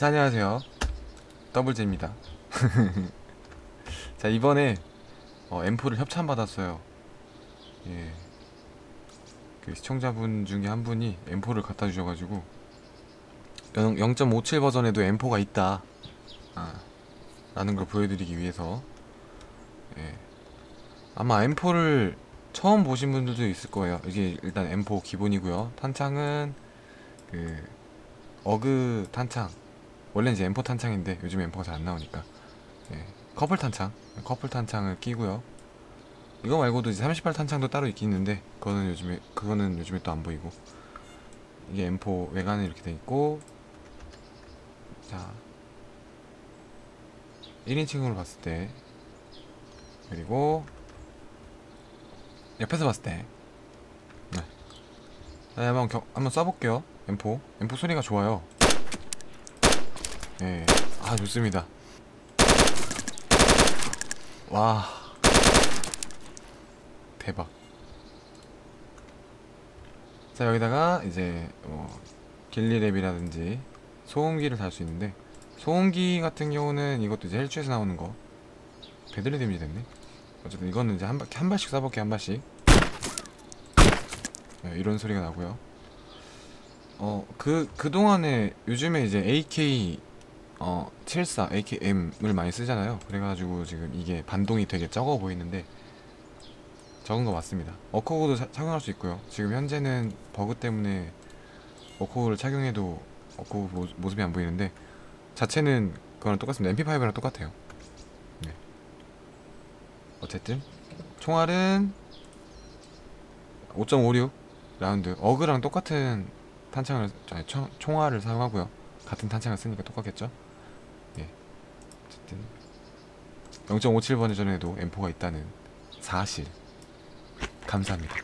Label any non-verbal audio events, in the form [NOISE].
자 안녕하세요. 더블제입니다. [LAUGHS] 자 이번에 어, M4를 협찬 받았어요. 예. 그 시청자분 중에 한 분이 M4를 갖다 주셔가지고 0.57 버전에도 M4가 있다. 아, 라는 걸 보여드리기 위해서 예. 아마 M4를 처음 보신 분들도 있을 거예요. 이게 일단 M4 기본이고요. 탄창은 그 어그 탄창 원래 이제 M4 탄창인데 요즘 M4가 잘 안 나오니까. 예, 커플 탄창. 커플 탄창을 끼고요. 이거 말고도 이제 38 탄창도 따로 있긴 있는데 그거는 요즘에 그거는 요즘에 또 안 보이고. 이게 M4 외관은 이렇게 돼 있고. 자. 1인칭으로 봤을 때. 그리고 옆에서 봤을 때. 네. 네, 한번 겨, 한번 쏴볼게요. M4 M4 소리가 좋아요 예, 아 좋습니다. 와, 대박. 자 여기다가 이제 뭐 길리랩이라든지 소음기를 달 수 있는데 소음기 같은 경우는 이것도 이제 헬추에서 나오는 거 베들리 데미지 됐네. 어쨌든 이거는 이제 한, 바, 한 발씩 쏴볼게 한 발씩. 네, 이런 소리가 나고요. 어, 그, 그동안에 요즘에 이제 AK 어, 74 AKM을 많이 쓰잖아요. 그래가지고 지금 이게 반동이 되게 적어 보이는데 적은 거 맞습니다. 사- 착용할 수 있고요. 지금 현재는 버그 때문에 어코구를 착용해도 모- 모습이 안 보이는데 자체는 그거랑 똑같습니다. MP5랑 똑같아요. 네. 어쨌든 총알은 5.56 라운드 어그랑 똑같은 탄창을 아니, 총, 총알을 사용하고요. 같은 탄창을 쓰니까 똑같겠죠? 예. 어쨌든 0.57 버전에도 M4가 있다는 사실. 감사합니다.